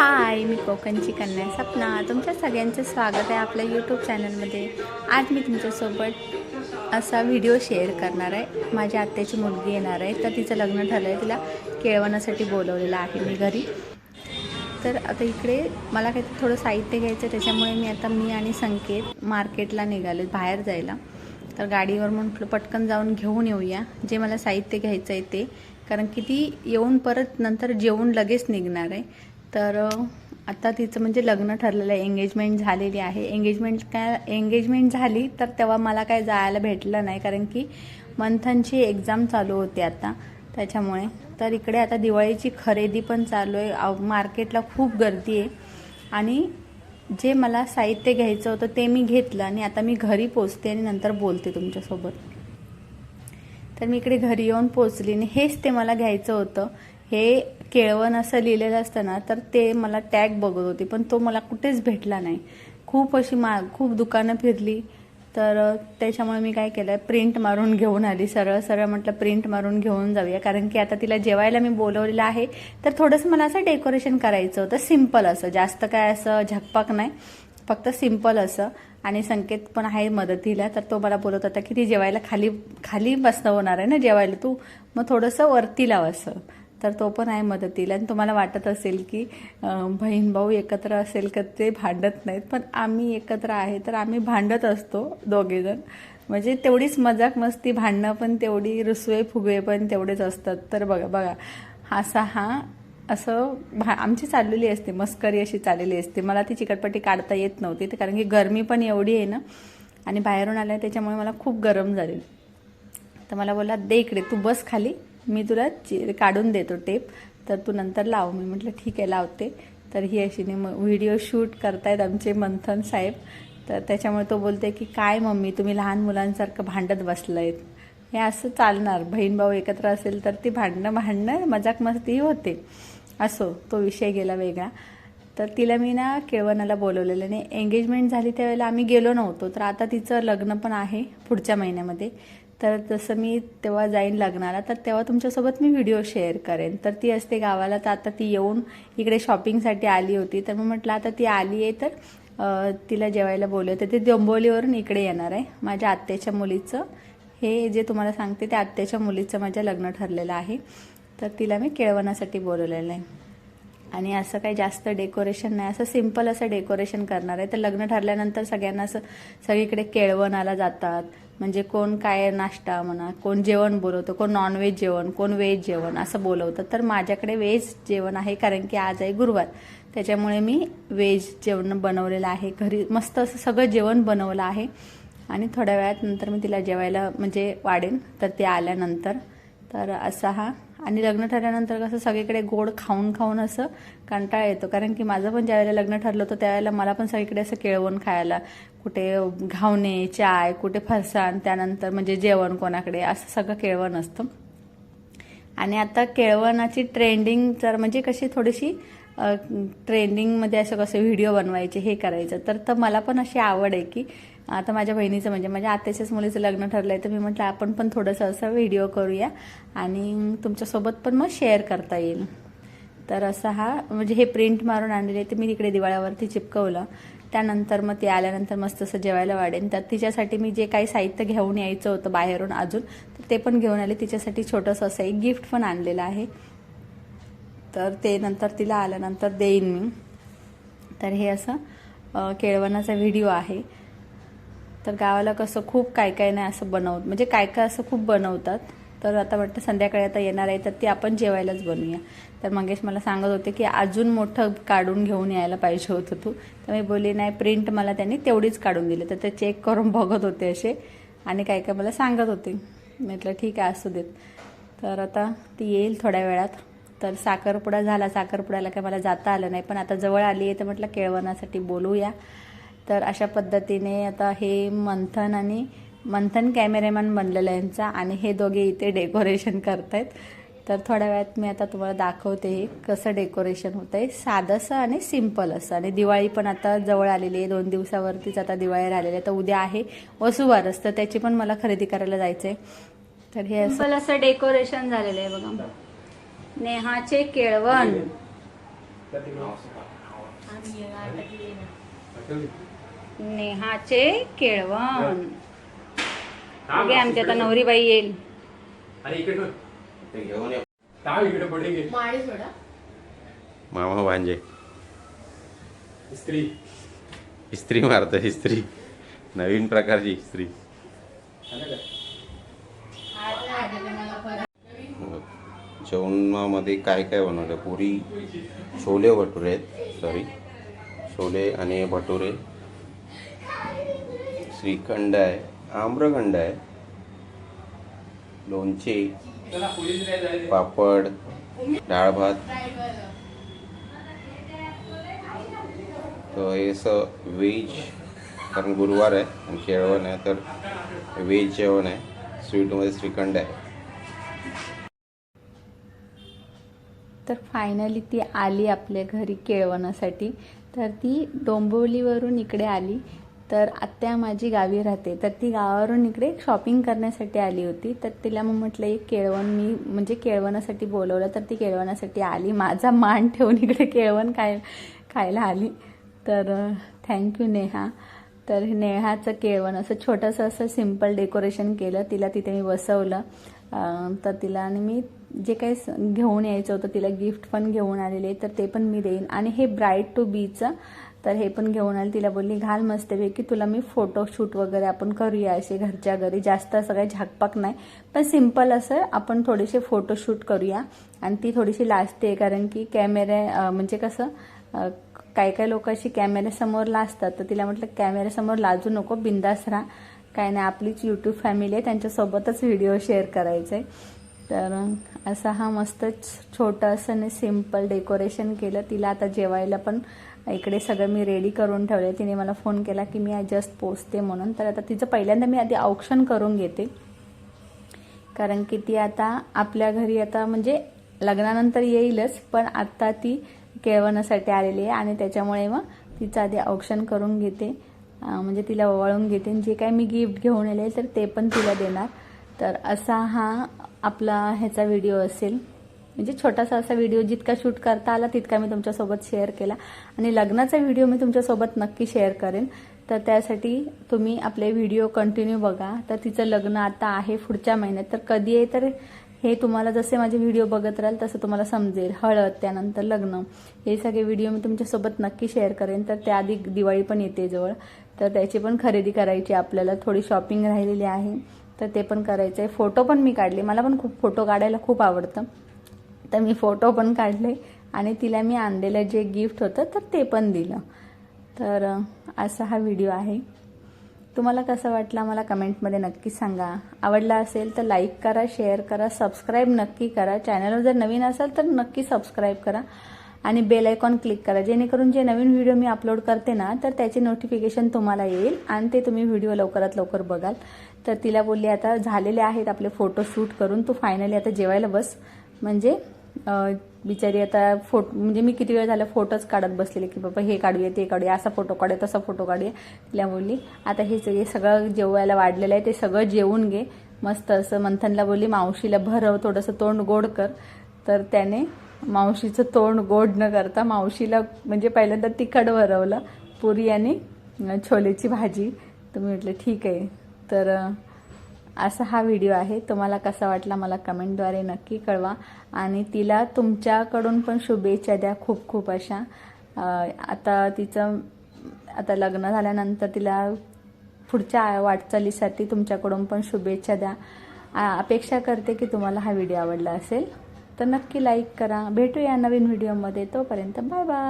हाय मी कोकणची कन्या सपना. तुमच्या सगळ्यांचं स्वागत आहे आपल्या यूट्यूब चॅनलमध्ये आज मी तुमच्यासोबत असा व्हिडिओ शेअर करणार आहे. माझ्या आत्याची मुलगी येणार आहे. तर तिचं लग्न ठरलं आहे तिला केळवणासाठी बोलवलेलं आहे मी घरी. तर आता इकडे मला काही थोडं साहित्य घ्यायचं आहे, त्याच्यामुळे मी आता मी आणि संकेत मार्केटला निघाले बाहेर जायला. तर गाडीवर म्हटलं पटकन जाऊन घेऊन येऊया. जे मला साहित्य घ्यायचं आहे ते. कारण की ती येऊन परत नंतर जेवून लगेच निघणार आहे. तर आता तिचं म्हणजे लग्न ठरलेलं आहे एंगेजमेंट झालेली आहे. एंगेजमेंट काय एंगेजमेंट झाली तर तेव्हा मला काय जायला भेटलं नाही कारण की मंथनची एक्झाम चालू होती आता त्याच्यामुळे. तर इकडे आता दिवाळीची खरेदी पण चालू आहे. मार्केटला खूप गर्दी आहे. आणि जे मला साहित्य घ्यायचं होतं ते मी घेतलं आणि आता मी घरी पोचते आणि नंतर बोलते तुमच्यासोबत. तर मी इकडे घरी येऊन पोचली आणि हेच ते मला घ्यायचं होतं. हे केळवण असं लिहिलेलं असतं ना तर ते मला टॅग बघत होती पण तो मला कुठेच भेटला नाही. खूप अशी मा खूप दुकानं फिरली तर त्याच्यामुळे मी काय केलं प्रिंट मारून घेऊन आली सरळ सरळ म्हटलं प्रिंट मारून घेऊन जाऊया कारण की आता तिला जेवायला मी बोलवलेलं आहे. तर थोडंसं मला असं डेकोरेशन करायचं होतं सिंपल असं जास्त काय असं झकपाक नाही फक्त सिंपल असं. आणि संकेत पण आहे मदतीला तर तो मला बोलत होता की ती जेवायला खाली खाली बसणं होणार आहे ना जेवायला तू मग थोडंसं वरती लाव असं. तर तो पण आहे मदतीला. आणि तुम्हाला वाटत असेल की बहीण भाऊ एकत्र असेल का ते भांडत नाहीत. पण आम्ही एकत्र आहे तर आम्ही भांडत असतो दोघेजण. म्हणजे तेवढीच मजाक मस्ती भांडणं पण तेवढी रुसवे फुगवे पण तेवढेच असतात. तर बघा बघा. असा हा असं भा आमची चाललेली असते. मस्करी अशी चाललेली असते. मला ती चिकटपट्टी काढता येत नव्हती. तर कारण की गरमी पण एवढी आहे ना. आणि बाहेरून आल्या त्याच्यामुळे मला खूप गरम झाले तर मला बोलला दे इकडे तू बस खाली. मी तुला चि- काढून देतो टेप तर तू नंतर लाव. मी म्हटलं ठीक आहे लावते. तर ही अशी व्हिडिओ शूट करतायत आमचे मंथन साहेब. तर त्याच्यामुळे तो बोलते की काय मम्मी तुम्ही लहान मुलांसारखं भांडत बसलायत. हे असं चालणार. बहीण भाऊ एकत्र असेल तर ती भांडणं भांडणं मजाक मस्ती होते. असो तो विषय गेला वेगळा. तर तिला मी ना केळवणाला बोलवलेलं आणि एंगेजमेंट झाली त्यावेळेला आम्ही गेलो नव्हतो. तर आता तिचं लग्न पण आहे पुढच्या महिन्यामध्ये. तर जसं मी तेव्हा जाईन लग्नाला तर तेव्हा तुमच्यासोबत मी व्हिडिओ शेअर करेन. तर ती असते गावाला तर आता ती येऊन इकडे शॉपिंगसाठी आली होती. तर मग म्हटलं आता ती आली आहे तर तिला जेवायला बोलवते. ते डोंबिवलीवरून इकडे येणार आहे माझ्या आत्याच्या मुलीचं. हे जे तुम्हाला सांगते ते आत्याच्या मुलीचं माझ्या लग्न ठरलेलं आहे. तर तिला मी केळवणासाठी बोलवलेलं आहे. आणि असं काही जास्त डेकोरेशन नाही असं सिंपल असं डेकोरेशन करणार आहे. तर लग्न ठरल्यानंतर सगळ्यांना असं सगळीकडे केळवणाला जातात. म्हणजे कोण काय नाश्ता म्हणा कोण जेवण बोलवतं कोण नॉनव्हेज जेवण कोण व्हेज जेवण असं बोलवतं. तर माझ्याकडे व्हेज जेवण आहे कारण की आज आहे गुरुवार. त्याच्यामुळे मी व्हेज जेवण बनवलेलं आहे. घरी मस्त असं सगळं जेवण बनवलं आहे. आणि थोड्या वेळात नंतर मी तिला जेवायला म्हणजे वाढेन. तर ते आल्यानंतर. तर असा हा. आणि लग्न ठरल्यानंतर कसं सगळीकडे गोड खाऊन खाऊन असं कंटाळा येतो. कारण की माझं पण ज्यावेळेला लग्न ठरलं होतं त्यावेळेला मला पण सगळीकडे असं केळवण खायला कुठे घावणे चाय कुठे फरसाण त्यानंतर म्हणजे जेवण कोणाकडे असं सगळं केळवण असतं. आणि आता केळवणाची ट्रेंडिंग तर म्हणजे कशी थोडीशी ट्रेंडिंगमध्ये असं कसं व्हिडिओ बनवायचे हे करायचं. तर तर मला पण अशी आवड आहे की आता माझ्या बहिणीचं म्हणजे माझ्या आत्याच्याच मुलीचं लग्न ठरलं आहे तर मी म्हटलं आपण पण थोडंसं असं व्हिडिओ करूया आणि तुमच्यासोबत पण मग शेअर करता येईल. तर असा हा म्हणजे हे प्रिंट मारून आणलेले ते मी तिकडे दिवाळ्यावरती चिपकवलं. त्यानंतर मग ते आल्यानंतर मस्त असं जेवायला वाढेन तर तिच्यासाठी मी जे काही साहित्य घेऊन यायचं होतं बाहेरून अजून तर ते पण घेऊन आले. तिच्यासाठी छोटंसं असं एक गिफ्ट पण आणलेलं आहे. तर ते नंतर तिला आल्यानंतर देईन मी. तर हे असं केळवणाचा व्हिडिओ आहे. तर गावाला कसं खूप काय काय नाही असं बनवत म्हणजे काय काय असं खूप बनवतात. तर आता वाटतं संध्याकाळी आता येणार आहे तर ती आपण जेवायलाच बनवूया. तर मंगेश मला सांगत होते की अजून मोठं काढून घेऊन यायला पाहिजे होतं तू. तर मी बोलली नाही प्रिंट मला त्यांनी तेवढीच काढून दिली. तर ते चेक करून बघत होते असे आणि काय काय मला सांगत होते. म्हटलं ठीक आहे असू देत. तर आता ती येईल थोड्या वेळात. तर साखरपुडा झाला. साखरपुड्याला काय मला जाता आलं नाही पण आता जवळ आली आहे तर म्हटलं केळवणासाठी बोलूया. तर अशा पद्धतीने आता हे मंथन आणि मंथन कॅमेरामॅन बनलेला यांचा आणि हे दोघे इथे डेकोरेशन करतायत. तर थोड्या वेळात मी आता तुम्हाला दाखवते हे कसं डेकोरेशन होतं आहे साधंसं आणि सिंपल असं आणि दिवाळी पण आता जवळ आलेली आहे. दोन दिवसावरतीच आता दिवाळी राहिलेली आहे. तर उद्या आहे वसुबारस तर त्याची पण मला खरेदी करायला जायचं आहे तर हे असं असं डेकोरेशन झालेलं आहे बघा. नेहाचे केळवण. नेहाचे केळवण. बघे आमची आता नवरीबाई येईल. आणि इकडे ठेव. ते घेऊन ये. टाळ इकडे पडेल मामा भांजे. स्त्री इस्त्री मारतं इस्त्री. नवीन प्रकारची इस्त्री. जेवणामध्ये काय काय बनवलं? पुरी छोले भटुरे आहेत सॉरी छोले आणि भटुरे. श्रीखंड आहे. आम्रखंड आहे. लोणचे पापड डाळ भात तर हे असं व्हेज कारण गुरुवार आहे आणि केळवण आहे तर व्हेज जेवण आहे. स्वीटमध्ये श्रीखंड आहे. तर फायनली ती आली आपल्या घरी केळवणासाठी. तर ती डोंबिवलीवरून इकडे आली. तर आत्या माझी गावी राहते. तर ती गावावरून इकडे शॉपिंग करण्यासाठी आली होती. तर तिला मग म्हटलं एक केळवण मी म्हणजे केळवणासाठी बोलवलं तर ती केळवणासाठी आली. माझा मान ठेवून इकडे केळवण खाय खायला आली. तर थँक्यू नेहा. तर नेहाचं केळवण असं छोटंसं असं सिंपल डेकोरेशन केलं. तिला तिथे मी बसवलं. तर तिला आणि मी जे काही स- घेऊन यायचं होतं तिला गिफ्ट पण घेऊन आलेले. तर ते पण मी देईन. आणि हे ब्राईट टू बीचं तर हे पण घेऊन आले. तिला बोलली घाल मस्तपैकी तुला मी फोटोशूट वगैरे आपण करूया असे घरच्या घरी. जास्त असं काही झाकपाक नाही. पण सिंपल असं आपण थोडेसे फोटोशूट करूया. आणि ती थोडीशी लाजते कारण की कॅमेरे म्हणजे कसं काही काही लोक अशी कॅमेऱ्यासमोर लाजतात. तर तिला म्हटलं कॅमेऱ्यासमोर लाजू नको बिंदास राहा. काय नाही आपलीच यूट्यूब फॅमिली आहे त्यांच्यासोबतच व्हिडिओ शेअर करायचे आहे तर असा हा मस्त छोटं असं आणि सिंपल डेकोरेशन केलं. तिला आता जेवायला पण इकडे सगळं मी रेडी करून ठेवलं तिने मला फोन केला की मी जस्ट पोचते म्हणून. तर आता तिचं पहिल्यांदा मी आधी औक्षण करून घेते. कारण की ती आता आपल्या घरी आता म्हणजे लग्नानंतर येईलच पण आता ती केळवणासाठी आलेली आहे आणि त्याच्यामुळे मग तिचं आधी औक्षण करून घेते. म्हणजे तिला ओवाळून घेते आणि जे काही मी गिफ्ट घेऊन आले तर ते पण तिला देणार. तर असा हा आपला ह्याचा व्हिडिओ असेल. म्हणजे छोटासा असा व्हिडिओ जितका शूट करता आला तितका मी तुमच्यासोबत शेअर केला. आणि लग्नाचा व्हिडिओ मी तुमच्यासोबत नक्की शेअर करेन. तर त्यासाठी तुम्ही आपले व्हिडिओ कंटिन्यू बघा. तर तिचं लग्न आता आहे पुढच्या महिन्यात. तर कधी आहे तर हे तुम्हाला जसे माझे व्हिडिओ बघत राहाल तसं तुम्हाला समजेल. हळद त्यानंतर लग्न. हे सगळे व्हिडिओ मी तुमच्यासोबत नक्की शेअर करेन. तर त्याआधी दिवाळी पण येते जवळ. तर त्याची पण खरेदी करायची आपल्याला. थोडी शॉपिंग राहिलेली आहे. तर ते पण करायचं आहे फोटो पण मी काढले. मला पण खूप फोटो काढायला खूप आवडतं. तर मी फोटो पण काढले आणि तिला मी आणलेलं जे गिफ्ट होतं तर ते पण दिलं. तर असा हा व्हिडिओ आहे. तुम्हाला कसं वाटला मला कमेंटमध्ये नक्की सांगा. आवडला असेल तर लाईक करा शेअर करा सबस्क्राईब नक्की करा. चॅनलवर जर नवीन असाल तर नक्की सबस्क्राईब करा. आणि बेल आयकॉन क्लिक करा. जेणेकरून जे नवीन व्हिडिओ मी अपलोड करते ना तर त्याचे नोटिफिकेशन तुम्हाला येईल आणि ते तुम्ही व्हिडिओ लवकरात लवकर बघाल. तर तिला बोलली आता झालेले आहेत आपले फोटो शूट करून तू फायनली आता जेवायला बस. म्हणजे बिचारी आता फोटो म्हणजे मी किती वेळ झाला फोटोच काढत बसलेले की बाबा हे काढूया ते काढूया असा फोटो काढूया तसा फोटो काढूया. तिला बोलली आता हे सगळे सगळं जेवायला वाढलेलं आहे ते सगळं जेवून घे. मस्त असं मंथनला बोलली मावशीला भरव थोडंसं तोंड गोड कर. तर त्याने मावशीचं तोंड गोड न करता मावशीला म्हणजे पहिल्यांदा तिखट भरवलं पुरी आणि छोलेची भाजी. तर मी म्हटलं ठीक आहे. तर असा हा व्हिडिओ आहे. तुम्हाला कसा वाटला मला कमेंटद्वारे नक्की कळवा. आणि तिला तुमच्याकडून पण शुभेच्छा द्या खूप खूप अशा. आता तिचं आता लग्न झाल्यानंतर तिला पुढच्या वाटचालीसाठी तुमच्याकडून पण शुभेच्छा द्या. अपेक्षा करते की तुम्हाला हा व्हिडिओ आवडला असेल तर नक्की लाईक करा. भेटूया नवीन व्हिडिओमध्ये. तोपर्यंत बाय बाय.